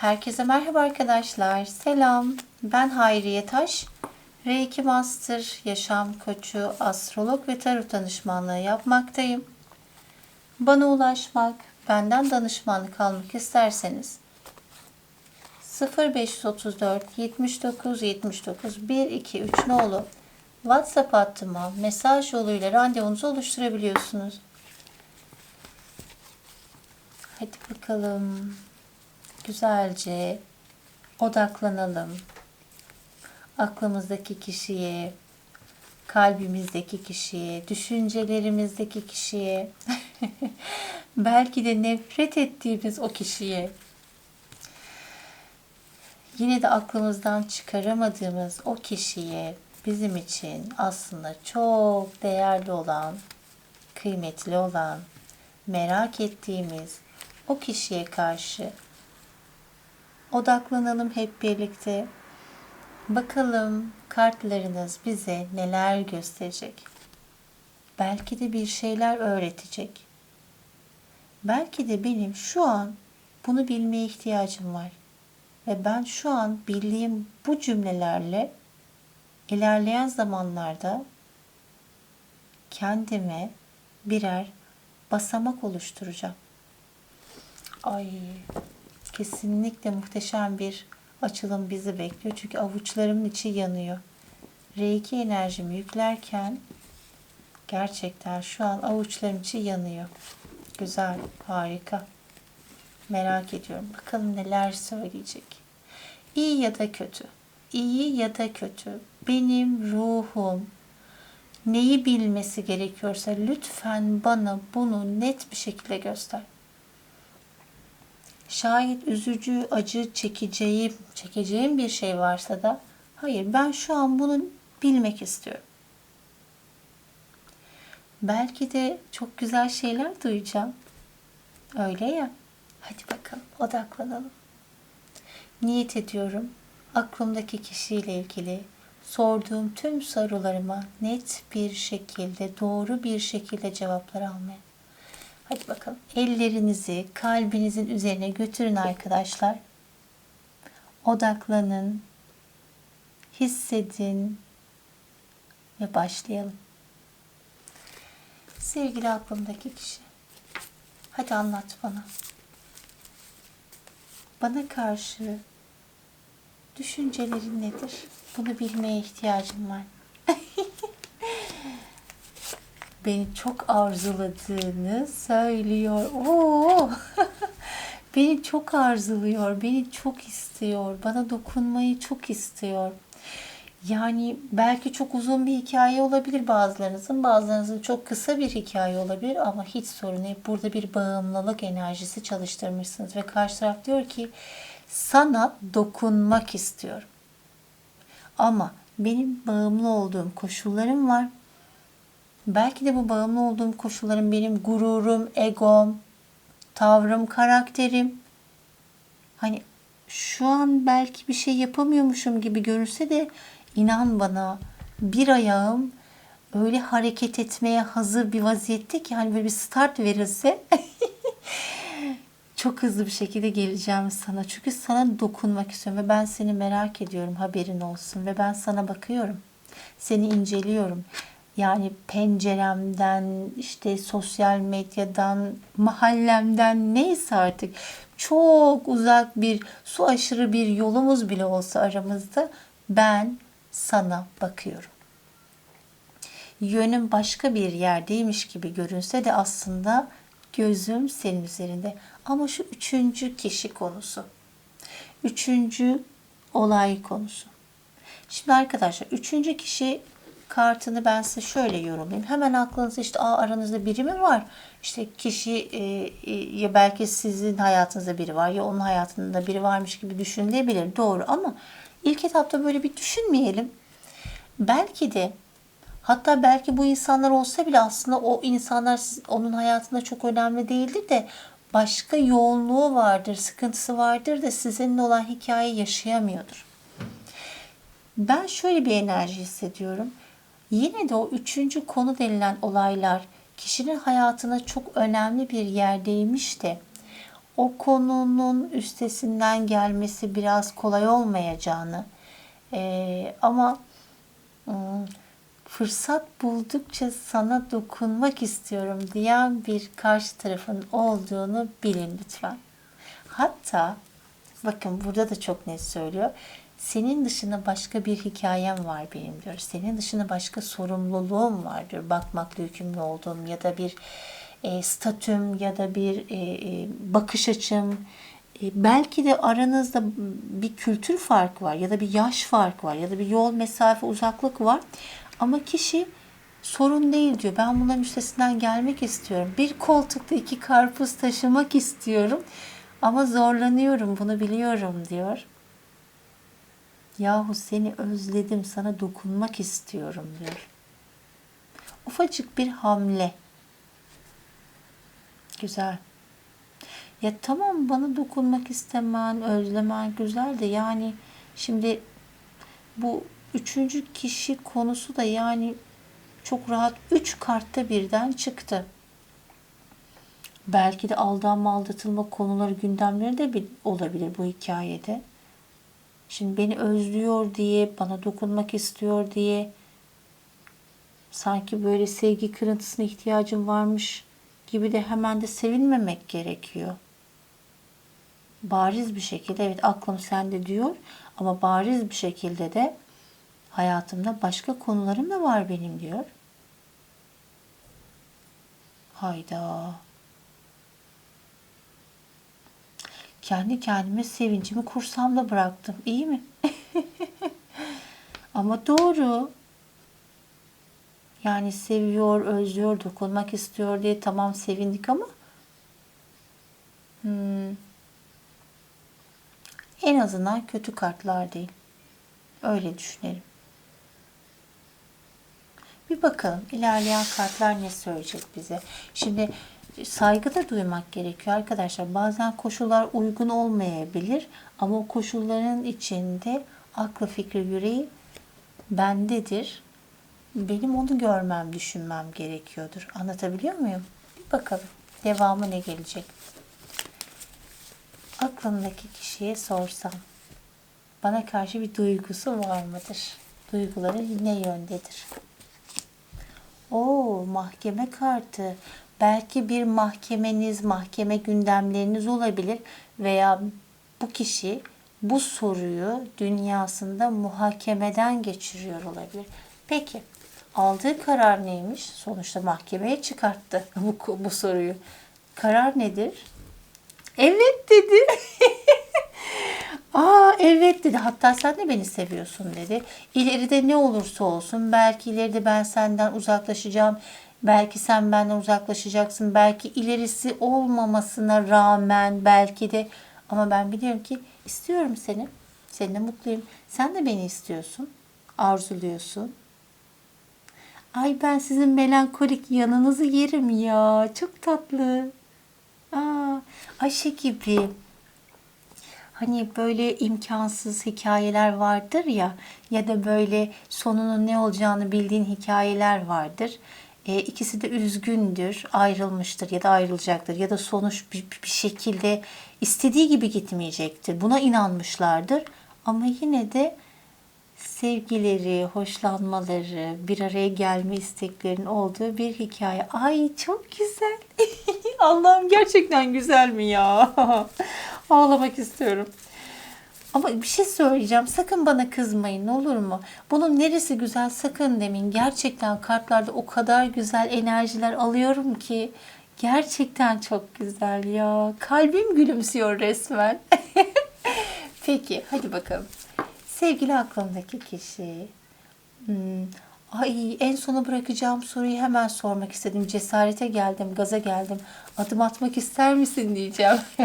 Herkese merhaba arkadaşlar. Selam. Ben Hayriye Taş. R2 Master Yaşam Koçu, Astrolog ve Tarot danışmanlığı yapmaktayım. Bana ulaşmak, benden danışmanlık almak isterseniz 0534 79 79 123 nolu WhatsApp hattıma mesaj yoluyla randevunuzu oluşturabiliyorsunuz. Hadi bakalım. Güzelce odaklanalım. Aklımızdaki kişiye, kalbimizdeki kişiye, düşüncelerimizdeki kişiye, belki de nefret ettiğimiz o kişiye, yine de aklımızdan çıkaramadığımız o kişiye bizim için aslında çok değerli olan, kıymetli olan, merak ettiğimiz o kişiye karşı odaklanalım hep birlikte. Bakalım kartlarınız bize neler gösterecek. Belki de bir şeyler öğretecek. Belki de benim şu an bunu bilmeye ihtiyacım var. Ve ben şu an bildiğim bu cümlelerle ilerleyen zamanlarda kendime birer basamak oluşturacağım. Ay kesinlikle muhteşem bir açılım bizi bekliyor. Çünkü avuçlarımın içi yanıyor. R2 enerjimi yüklerken gerçekten şu an avuçlarım içi yanıyor. Güzel, harika. Merak ediyorum. Bakalım neler söyleyecek. İyi ya da kötü. İyi ya da kötü. Benim ruhum neyi bilmesi gerekiyorsa lütfen bana bunu net bir şekilde göster. Şayet üzücü, acı çekeceğim, çekeceğim bir şey varsa da hayır ben şu an bunu bilmek istiyorum. Belki de çok güzel şeyler duyacağım. Öyle ya. Hadi bakalım odaklanalım. Niyet ediyorum aklımdaki kişiyle ilgili sorduğum tüm sorularıma net bir şekilde, doğru bir şekilde cevaplar almaya. Hadi bakalım. Ellerinizi kalbinizin üzerine götürün arkadaşlar. Odaklanın. Hissedin ve başlayalım. Sevgili aklımdaki kişi. Hadi anlat bana. Bana karşı düşüncelerin nedir? Bunu bilmeye ihtiyacım var. Beni çok arzuladığını söylüyor. Oo! beni çok arzuluyor, beni çok istiyor, bana dokunmayı çok istiyor. Yani belki çok uzun bir hikaye olabilir bazılarınızın, bazılarınızın çok kısa bir hikaye olabilir ama hiç sorun değil. Burada bir bağımlılık enerjisi çalıştırmışsınız ve karşı taraf diyor ki sana dokunmak istiyorum. Ama benim bağımlı olduğum koşullarım var. Belki de bu bağımlı olduğum koşullarım benim gururum, egom, tavrım, karakterim. Hani şu an belki bir şey yapamıyormuşum gibi görünse de inan bana bir ayağım öyle hareket etmeye hazır bir vaziyette ki hani böyle bir start verilse çok hızlı bir şekilde geleceğim sana. Çünkü sana dokunmak istiyorum ve ben seni merak ediyorum haberin olsun ve ben sana bakıyorum. Seni inceliyorum. Yani penceremden, işte sosyal medyadan, mahallemden neyse artık çok uzak bir su aşırı bir yolumuz bile olsa aramızda ben sana bakıyorum. Yönüm başka bir yerdeymiş gibi görünse de aslında gözüm senin üzerinde. Ama şu üçüncü kişi konusu. Üçüncü olay konusu. Şimdi arkadaşlar üçüncü kişi kartını ben size şöyle yorumlayayım. Hemen aklınızda işte Aa, aranızda biri mi var? İşte kişi e, e, ya belki sizin hayatınızda biri var ya onun hayatında biri varmış gibi düşünülebilir. Doğru ama ilk etapta böyle bir düşünmeyelim. Belki de hatta belki bu insanlar olsa bile aslında o insanlar onun hayatında çok önemli değildir de başka yoğunluğu vardır, sıkıntısı vardır da sizinle olan hikaye yaşayamıyordur. Ben şöyle bir enerji hissediyorum. Yine de o üçüncü konu denilen olaylar kişinin hayatına çok önemli bir yerdeymiş de o konunun üstesinden gelmesi biraz kolay olmayacağını eee, ama ım, fırsat buldukça sana dokunmak istiyorum diyen bir karşı tarafın olduğunu bilin lütfen. Hatta bakın burada da çok net söylüyor. Senin dışında başka bir hikayem var benim diyor. Senin dışında başka sorumluluğum var diyor. Bakmakla yükümlü olduğum ya da bir e, statüm ya da bir e, e, bakış açım. E, belki de aranızda bir kültür farkı var ya da bir yaş farkı var ya da bir yol mesafe uzaklık var. Ama kişi sorun değil diyor. Ben bunların üstesinden gelmek istiyorum. Bir koltukta iki karpuz taşımak istiyorum. Ama zorlanıyorum bunu biliyorum diyor. Yahu seni özledim sana dokunmak istiyorum diyor. Ufacık bir hamle. Güzel. Ya tamam bana dokunmak istemen, özlemen güzel de yani şimdi bu üçüncü kişi konusu da yani çok rahat üç kartta birden çıktı. Belki de aldanma, aldatılma konuları, gündemleri de olabilir bu hikayede. Şimdi beni özlüyor diye, bana dokunmak istiyor diye sanki böyle sevgi kırıntısına ihtiyacım varmış gibi de hemen de sevinmemek gerekiyor. Bariz bir şekilde evet aklım sende diyor ama bariz bir şekilde de hayatımda başka konularım da var benim diyor. Hayda. Kendi kendime sevincimi kursamda bıraktım. İyi mi? Ama doğru. Yani seviyor, özlüyor, dokunmak istiyor diye tamam sevindik ama hmm, en azından kötü kartlar değil. Öyle düşünelim. Bir bakalım ilerleyen kartlar ne söyleyecek bize. Şimdi saygı da duymak gerekiyor arkadaşlar. Bazen koşullar uygun olmayabilir ama o koşulların içinde aklı fikri yüreği bendedir. Benim onu görmem, düşünmem gerekiyordur. Anlatabiliyor muyum? Bir bakalım. Devamı ne gelecek? Aklımdaki kişiye sorsam bana karşı bir duygusu var mıdır? Duyguları ne yöndedir? Oo, mahkeme kartı. Belki bir mahkemeniz, mahkeme gündemleriniz olabilir veya bu kişi bu soruyu dünyasında muhakemeden geçiriyor olabilir. Peki aldığı karar neymiş? Sonuçta mahkemeye çıkarttı bu, bu soruyu. Karar nedir? Evet dedi. Aa evet dedi. Hatta sen de beni seviyorsun dedi. İleride ne olursa olsun belki ileride ben senden uzaklaşacağım. Belki sen benden uzaklaşacaksın. Belki ilerisi olmamasına rağmen belki de ama ben biliyorum ki istiyorum seni. Seninle mutluyum. Sen de beni istiyorsun. Arzuluyorsun. Ay ben sizin melankolik yanınızı yerim ya. Çok tatlı. Aa, Ayşe gibi. Hani böyle imkansız hikayeler vardır ya ya da böyle sonunun ne olacağını bildiğin hikayeler vardır. E, ikisi de üzgündür, ayrılmıştır ya da ayrılacaktır ya da sonuç bir, bir şekilde istediği gibi gitmeyecektir. Buna inanmışlardır ama yine de sevgileri, hoşlanmaları, bir araya gelme isteklerinin olduğu bir hikaye. Ay çok güzel. Allah'ım gerçekten güzel mi ya? Ağlamak istiyorum. Ama bir şey söyleyeceğim. Sakın bana kızmayın olur mu? Bunun neresi güzel sakın demin. Gerçekten kartlarda o kadar güzel enerjiler alıyorum ki. Gerçekten çok güzel ya. Kalbim gülümsüyor resmen. Peki hadi bakalım. Sevgili aklımdaki kişi. Hmm, Ay en sona bırakacağım soruyu hemen sormak istedim. Cesarete geldim, gaza geldim. Adım atmak ister misin diyeceğim.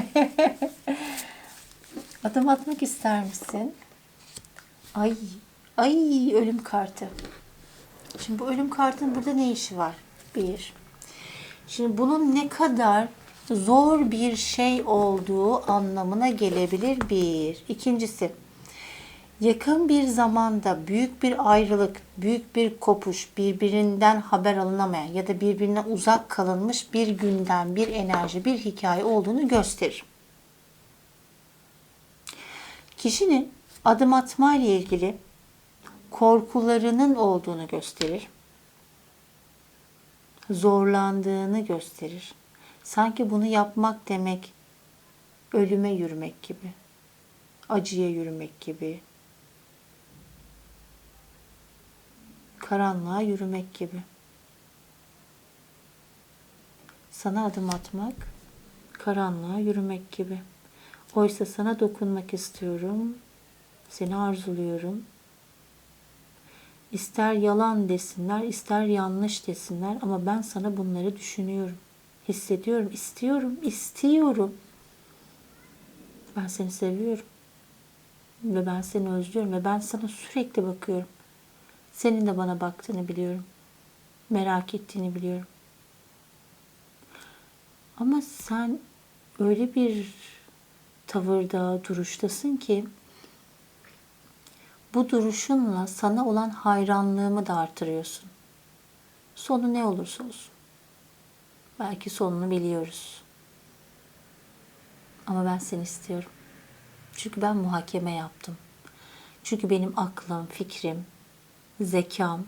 Adım atmak ister misin? Ay, ay ölüm kartı. Şimdi bu ölüm kartının burada ne işi var? Bir. Şimdi bunun ne kadar zor bir şey olduğu anlamına gelebilir bir. İkincisi, yakın bir zamanda büyük bir ayrılık, büyük bir kopuş, birbirinden haber alınamayan ya da birbirine uzak kalınmış bir gündem, bir enerji, bir hikaye olduğunu gösterir. Kişinin adım atma ile ilgili korkularının olduğunu gösterir. Zorlandığını gösterir. Sanki bunu yapmak demek ölüme yürümek gibi. Acıya yürümek gibi. Karanlığa yürümek gibi. Sana adım atmak, karanlığa yürümek gibi. Oysa sana dokunmak istiyorum. Seni arzuluyorum. İster yalan desinler, ister yanlış desinler ama ben sana bunları düşünüyorum. Hissediyorum, istiyorum, istiyorum. Ben seni seviyorum. Ve ben seni özlüyorum ve ben sana sürekli bakıyorum. Senin de bana baktığını biliyorum. Merak ettiğini biliyorum. Ama sen öyle bir tavırda, duruştasın ki bu duruşunla sana olan hayranlığımı da artırıyorsun. Sonu ne olursa olsun. Belki sonunu biliyoruz. Ama ben seni istiyorum. Çünkü ben muhakeme yaptım. Çünkü benim aklım, fikrim, zekam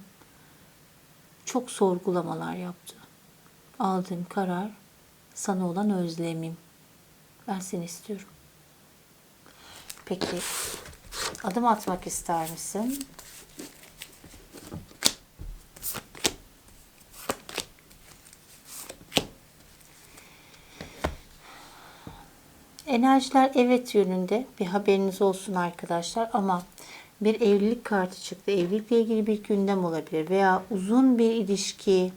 çok sorgulamalar yaptı. Aldığım karar sana olan özlemim. Ben seni istiyorum. Peki adım atmak ister misin? Enerjiler evet yönünde bir haberiniz olsun arkadaşlar ama bir evlilik kartı çıktı. Evlilikle ilgili bir gündem olabilir veya uzun bir ilişki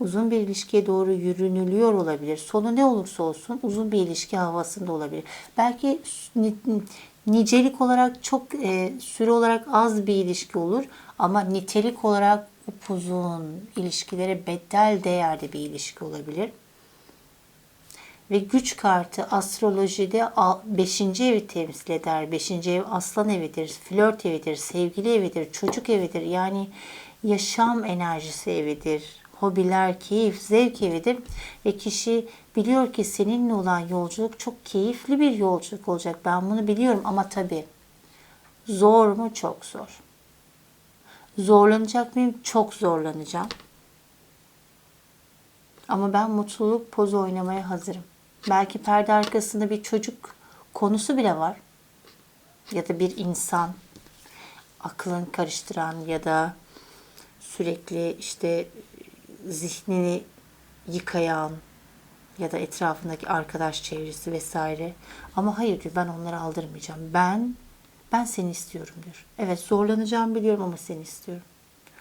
uzun bir ilişkiye doğru yürünülüyor olabilir. Sonu ne olursa olsun uzun bir ilişki havasında olabilir. Belki ni- nicelik olarak çok e, süre olarak az bir ilişki olur ama nitelik olarak upuzun ilişkilere bedel değerli bir ilişki olabilir. Ve güç kartı astrolojide 5. evi temsil eder. 5. ev aslan evidir, flört evidir, sevgili evidir, çocuk evidir. Yani yaşam enerjisi evidir. Hobiler, keyif, zevk evidir. Ve kişi biliyor ki seninle olan yolculuk çok keyifli bir yolculuk olacak. Ben bunu biliyorum ama tabii zor mu? Çok zor. Zorlanacak mıyım? Çok zorlanacağım. Ama ben mutluluk pozu oynamaya hazırım. Belki perde arkasında bir çocuk konusu bile var. Ya da bir insan aklını karıştıran ya da sürekli işte zihnini yıkayan ya da etrafındaki arkadaş çevresi vesaire. Ama hayır diyor ben onları aldırmayacağım. Ben ben seni istiyorum diyor. Evet zorlanacağım biliyorum ama seni istiyorum.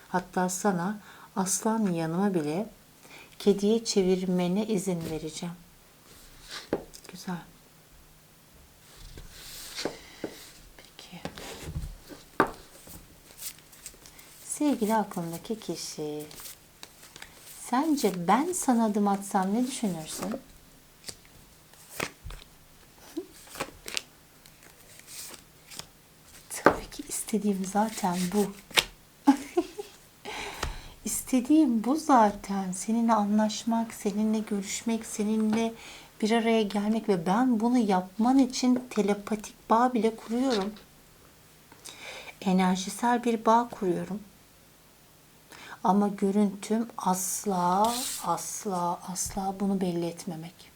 Hatta sana aslan yanıma bile kediye çevirmene izin vereceğim. Güzel. Peki. Sevgili aklındaki kişi. Sence ben sana adım atsam ne düşünürsün? Tabii ki istediğim zaten bu. İstediğim bu zaten. Seninle anlaşmak, seninle görüşmek, seninle bir araya gelmek ve ben bunu yapman için telepatik bağ bile kuruyorum. Enerjisel bir bağ kuruyorum. Ama görüntüm asla, asla, asla bunu belli etmemek.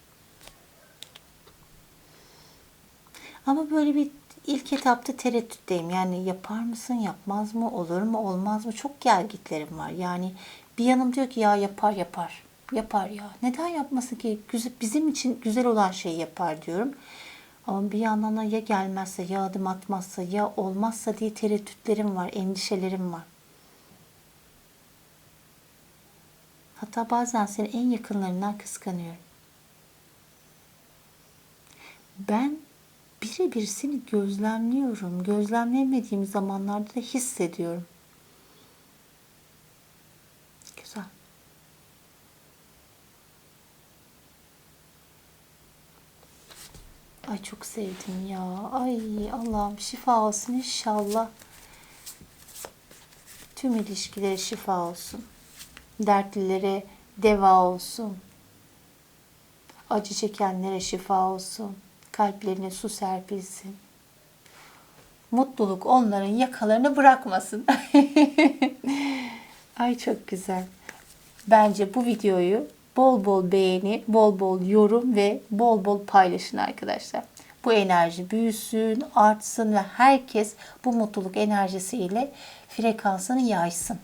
Ama böyle bir ilk etapta tereddütteyim. Yani yapar mısın, yapmaz mı, olur mu, olmaz mı? Çok gelgitlerim var. Yani bir yanım diyor ki ya yapar, yapar. Yapar ya. Neden yapmasın ki? Bizim için güzel olan şeyi yapar diyorum. Ama bir yandan da ya gelmezse, ya adım atmazsa, ya olmazsa diye tereddütlerim var, endişelerim var. Hatta bazen seni en yakınlarından kıskanıyorum. Ben birebir seni gözlemliyorum. Gözlemlemediğim zamanlarda da hissediyorum. Güzel. Ay çok sevdim ya. Ay Allah'ım şifa olsun inşallah. Tüm ilişkilere şifa olsun. Dertlilere deva olsun. Acı çekenlere şifa olsun. kalplerine su serpilsin. Mutluluk onların yakalarını bırakmasın. Ay çok güzel. Bence bu videoyu bol bol beğeni, bol bol yorum ve bol bol paylaşın arkadaşlar. Bu enerji büyüsün, artsın ve herkes bu mutluluk enerjisiyle frekansını yaysın.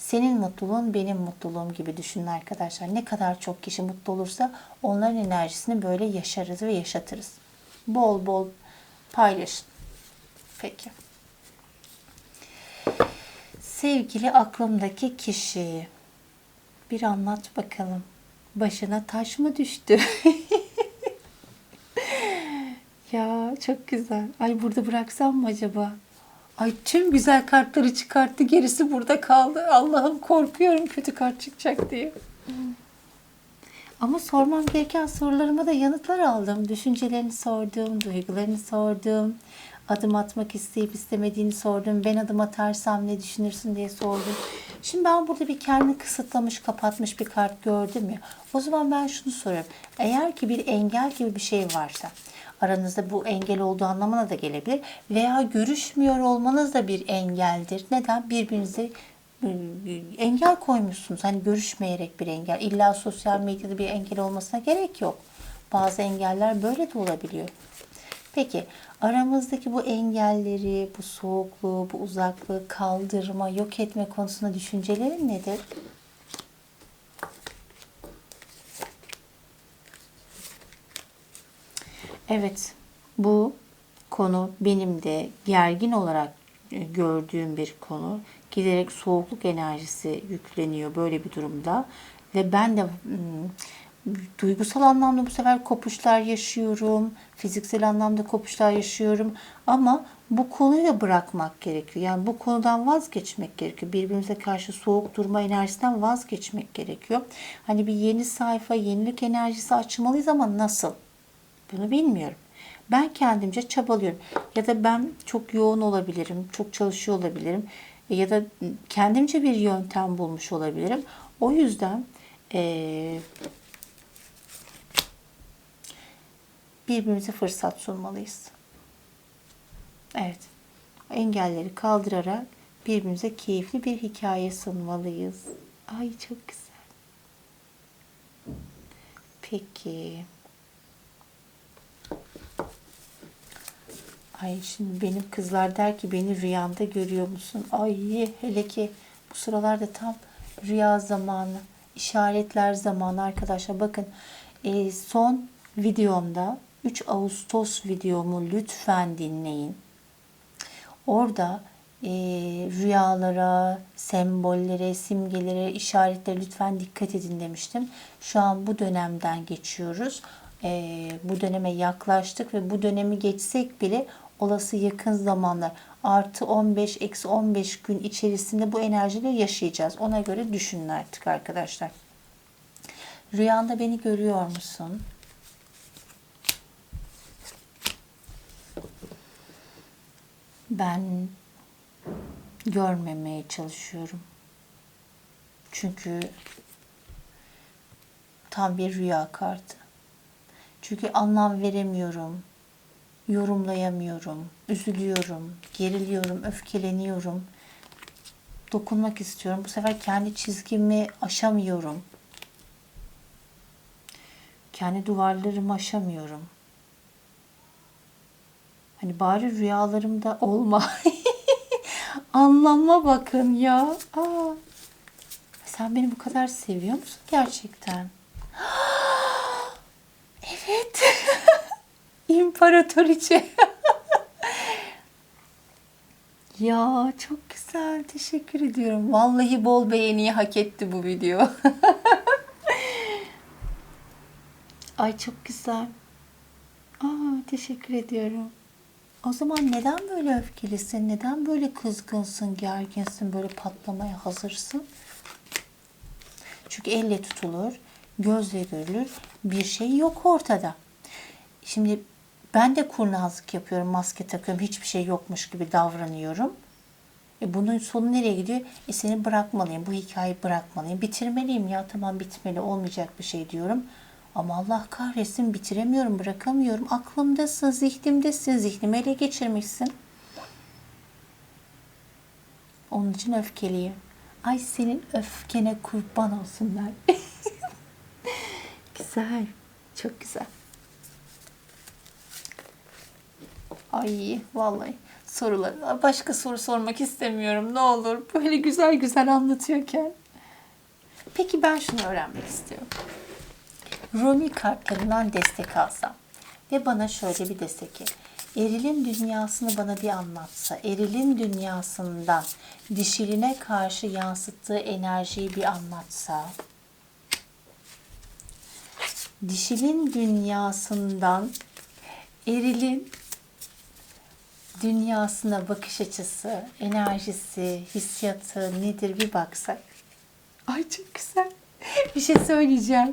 Senin mutluluğun benim mutluluğum gibi düşünün arkadaşlar. Ne kadar çok kişi mutlu olursa onların enerjisini böyle yaşarız ve yaşatırız. Bol bol paylaşın. Peki. Sevgili aklımdaki kişi. Bir anlat bakalım. Başına taş mı düştü? ya çok güzel. Ay burada bıraksam mı acaba? Ay tüm güzel kartları çıkarttı. Gerisi burada kaldı. Allah'ım korkuyorum kötü kart çıkacak diye. Ama sormam gereken sorularıma da yanıtlar aldım. Düşüncelerini sordum, duygularını sordum. Adım atmak isteyip istemediğini sordum. Ben adım atarsam ne düşünürsün diye sordum. Şimdi ben burada bir kendini kısıtlamış, kapatmış bir kart gördüm ya. O zaman ben şunu soruyorum. Eğer ki bir engel gibi bir şey varsa, aranızda bu engel olduğu anlamına da gelebilir. Veya görüşmüyor olmanız da bir engeldir. Neden? Birbirinize e, engel koymuşsunuz. Hani görüşmeyerek bir engel. İlla sosyal medyada bir engel olmasına gerek yok. Bazı engeller böyle de olabiliyor. Peki aramızdaki bu engelleri, bu soğukluğu, bu uzaklığı kaldırma, yok etme konusunda düşüncelerin nedir? Evet, bu konu benim de gergin olarak e, gördüğüm bir konu. Giderek soğukluk enerjisi yükleniyor böyle bir durumda. Ve ben de hmm, duygusal anlamda bu sefer kopuşlar yaşıyorum. Fiziksel anlamda kopuşlar yaşıyorum. Ama bu konuyu da bırakmak gerekiyor. Yani bu konudan vazgeçmek gerekiyor. Birbirimize karşı soğuk durma enerjisinden vazgeçmek gerekiyor. Hani bir yeni sayfa, yenilik enerjisi açmalıyız ama nasıl? Bunu bilmiyorum. Ben kendimce çabalıyorum. Ya da ben çok yoğun olabilirim, çok çalışıyor olabilirim. Ya da kendimce bir yöntem bulmuş olabilirim. O yüzden ee, birbirimize fırsat sunmalıyız. Evet. Engelleri kaldırarak birbirimize keyifli bir hikaye sunmalıyız. Ay çok güzel. Peki. Ay şimdi benim kızlar der ki beni rüyanda görüyor musun? Ay hele ki bu sıralarda tam rüya zamanı, işaretler zamanı arkadaşlar. Bakın e, son videomda 3 Ağustos videomu lütfen dinleyin. Orada e, rüyalara, sembollere, simgelere, işaretlere lütfen dikkat edin demiştim. Şu an bu dönemden geçiyoruz. E, bu döneme yaklaştık ve bu dönemi geçsek bile olası yakın zamanlar artı 15 eksi 15 gün içerisinde bu enerjileri yaşayacağız. Ona göre düşünün artık arkadaşlar. Rüyanda beni görüyor musun? Ben görmemeye çalışıyorum. Çünkü tam bir rüya kartı. Çünkü anlam veremiyorum yorumlayamıyorum, üzülüyorum, geriliyorum, öfkeleniyorum. Dokunmak istiyorum. Bu sefer kendi çizgimi aşamıyorum. Kendi duvarlarımı aşamıyorum. Hani bari rüyalarımda olma. Anlama bakın ya. Aa, sen beni bu kadar seviyor musun gerçekten? Evet. İmparatoriçe. ya çok güzel. Teşekkür ediyorum. Vallahi bol beğeniyi hak etti bu video. Ay çok güzel. Aa, teşekkür ediyorum. O zaman neden böyle öfkelisin? Neden böyle kızgınsın, gerginsin, böyle patlamaya hazırsın? Çünkü elle tutulur, gözle görülür bir şey yok ortada. Şimdi ben de kurnazlık yapıyorum, maske takıyorum, hiçbir şey yokmuş gibi davranıyorum. E bunun sonu nereye gidiyor? E seni bırakmalıyım, bu hikayeyi bırakmalıyım, bitirmeliyim ya tamam bitmeli, olmayacak bir şey diyorum. Ama Allah kahretsin bitiremiyorum, bırakamıyorum. Aklımdasın, zihnimdesin, zihnimi ele geçirmişsin. Onun için öfkeliyim. Ay senin öfkene kurban olsunlar. güzel. Çok güzel. Ay vallahi sorular. Başka soru sormak istemiyorum. Ne olur böyle güzel güzel anlatıyorken. Peki ben şunu öğrenmek istiyorum. Rumi kartlarından destek alsam ve bana şöyle bir destek ki Eril'in dünyasını bana bir anlatsa, Eril'in dünyasından dişiline karşı yansıttığı enerjiyi bir anlatsa, dişilin dünyasından Eril'in dünyasına bakış açısı, enerjisi, hissiyatı nedir bir baksak. Ay çok güzel. Bir şey söyleyeceğim.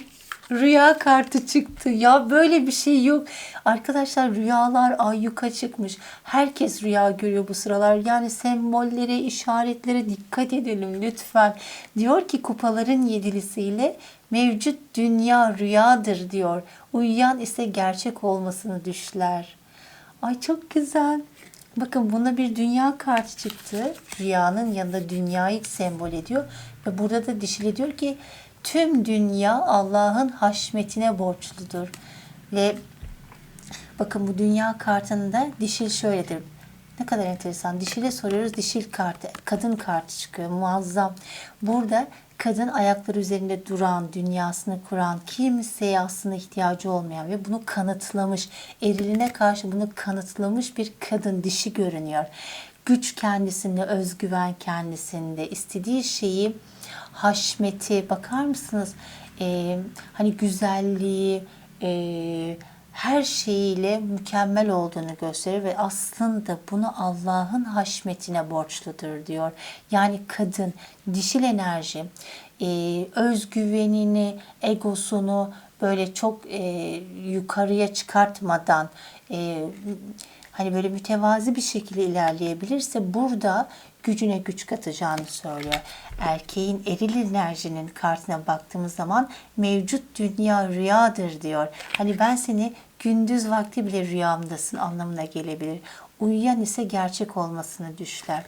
Rüya kartı çıktı. Ya böyle bir şey yok. Arkadaşlar rüyalar ayyuka çıkmış. Herkes rüya görüyor bu sıralar. Yani sembollere, işaretlere dikkat edelim lütfen. Diyor ki kupaların yedilisiyle mevcut dünya rüyadır diyor. Uyuyan ise gerçek olmasını düşler. Ay çok güzel. Bakın buna bir dünya kartı çıktı. Rüyanın yanında dünyayı sembol ediyor. Ve burada da dişili diyor ki tüm dünya Allah'ın haşmetine borçludur. Ve bakın bu dünya kartında dişil şöyledir. Ne kadar enteresan. Dişile soruyoruz. Dişil kartı, kadın kartı çıkıyor. Muazzam. Burada kadın ayakları üzerinde duran, dünyasını kuran, kimseye aslında ihtiyacı olmayan ve bunu kanıtlamış, eriline karşı bunu kanıtlamış bir kadın dişi görünüyor. Güç kendisinde, özgüven kendisinde, istediği şeyi, haşmeti, bakar mısınız? Ee, hani güzelliği, e, her şeyiyle mükemmel olduğunu gösterir ve aslında bunu Allah'ın haşmetine borçludur diyor. Yani kadın, dişil enerji, e, özgüvenini, egosunu böyle çok e, yukarıya çıkartmadan e, hani böyle mütevazi bir şekilde ilerleyebilirse burada gücüne güç katacağını söylüyor. Erkeğin eril enerjinin kartına baktığımız zaman mevcut dünya rüyadır diyor. Hani ben seni gündüz vakti bile rüyamdasın anlamına gelebilir. Uyuyan ise gerçek olmasını düşler.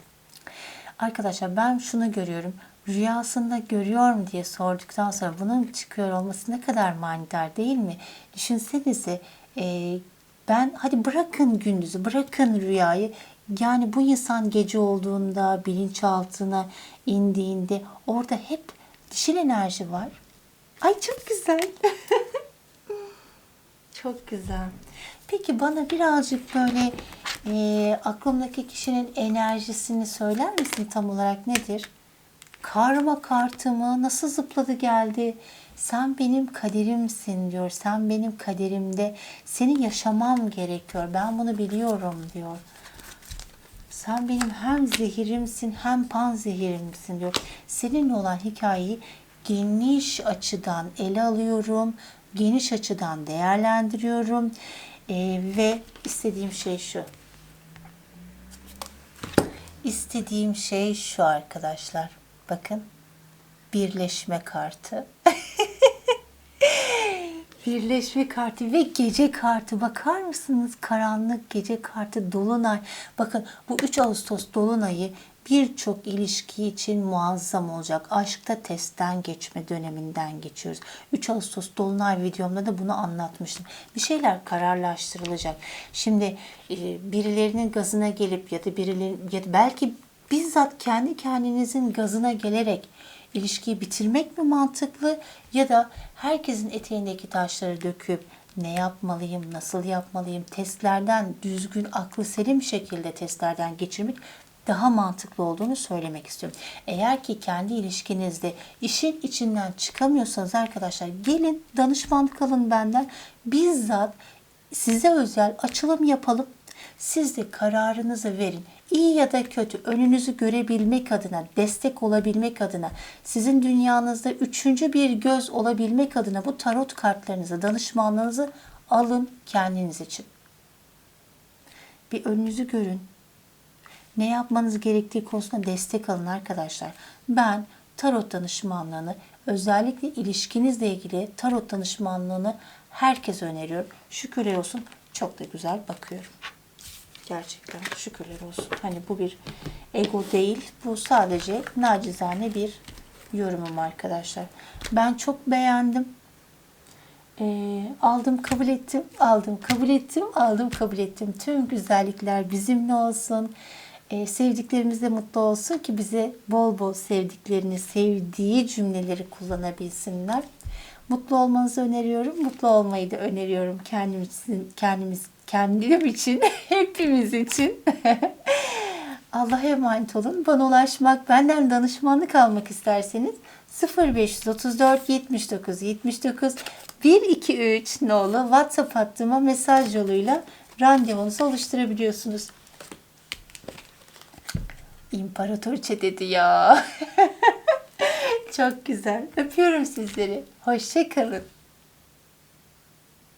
Arkadaşlar ben şunu görüyorum. Rüyasında görüyorum diye sorduktan sonra bunun çıkıyor olması ne kadar manidar değil mi? Düşünsenize e, ben hadi bırakın gündüzü, bırakın rüyayı. Yani bu insan gece olduğunda, bilinçaltına indiğinde orada hep dişil enerji var. Ay çok güzel. çok güzel. Peki bana birazcık böyle e, aklımdaki kişinin enerjisini söyler misin tam olarak nedir? Karma kartımı nasıl zıpladı geldi? Sen benim kaderimsin diyor. Sen benim kaderimde seni yaşamam gerekiyor. Ben bunu biliyorum diyor. Sen benim hem zehirimsin hem pan zehirimsin diyor. Seninle olan hikayeyi geniş açıdan ele alıyorum. Geniş açıdan değerlendiriyorum. Ee, ve istediğim şey şu. İstediğim şey şu arkadaşlar. Bakın. Birleşme kartı. Birleşme kartı ve gece kartı bakar mısınız? Karanlık gece kartı dolunay. Bakın bu 3 Ağustos dolunayı birçok ilişki için muazzam olacak. Aşkta testten geçme döneminden geçiyoruz. 3 Ağustos dolunay videomda da bunu anlatmıştım. Bir şeyler kararlaştırılacak. Şimdi e, birilerinin gazına gelip ya da birileri ya da belki bizzat kendi kendinizin gazına gelerek ilişkiyi bitirmek mi mantıklı ya da herkesin eteğindeki taşları döküp ne yapmalıyım, nasıl yapmalıyım testlerden düzgün, aklı selim şekilde testlerden geçirmek daha mantıklı olduğunu söylemek istiyorum. Eğer ki kendi ilişkinizde işin içinden çıkamıyorsanız arkadaşlar gelin danışmanlık alın benden. Bizzat size özel açılım yapalım. Siz de kararınızı verin. İyi ya da kötü önünüzü görebilmek adına, destek olabilmek adına, sizin dünyanızda üçüncü bir göz olabilmek adına bu tarot kartlarınızı, danışmanlığınızı alın kendiniz için. Bir önünüzü görün. Ne yapmanız gerektiği konusunda destek alın arkadaşlar. Ben tarot danışmanlığını özellikle ilişkinizle ilgili tarot danışmanlığını herkese öneriyorum. Şükürler olsun çok da güzel bakıyorum. Gerçekten şükürler olsun. Hani bu bir ego değil. Bu sadece nacizane bir yorumum arkadaşlar. Ben çok beğendim. Ee, aldım kabul ettim, aldım kabul ettim, aldım kabul ettim. Tüm güzellikler bizimle olsun. Ee, sevdiklerimiz de mutlu olsun ki bize bol bol sevdiklerini, sevdiği cümleleri kullanabilsinler. Mutlu olmanızı öneriyorum. Mutlu olmayı da öneriyorum kendimiz, kendimiz, kendim için, hepimiz için. Allah'a emanet olun. Bana ulaşmak, benden danışmanlık almak isterseniz 0534 79 79 123 nolu WhatsApp hattıma mesaj yoluyla randevunuzu oluşturabiliyorsunuz. İmparatoriçe dedi ya. Çok güzel. Öpüyorum sizleri. Hoşçakalın.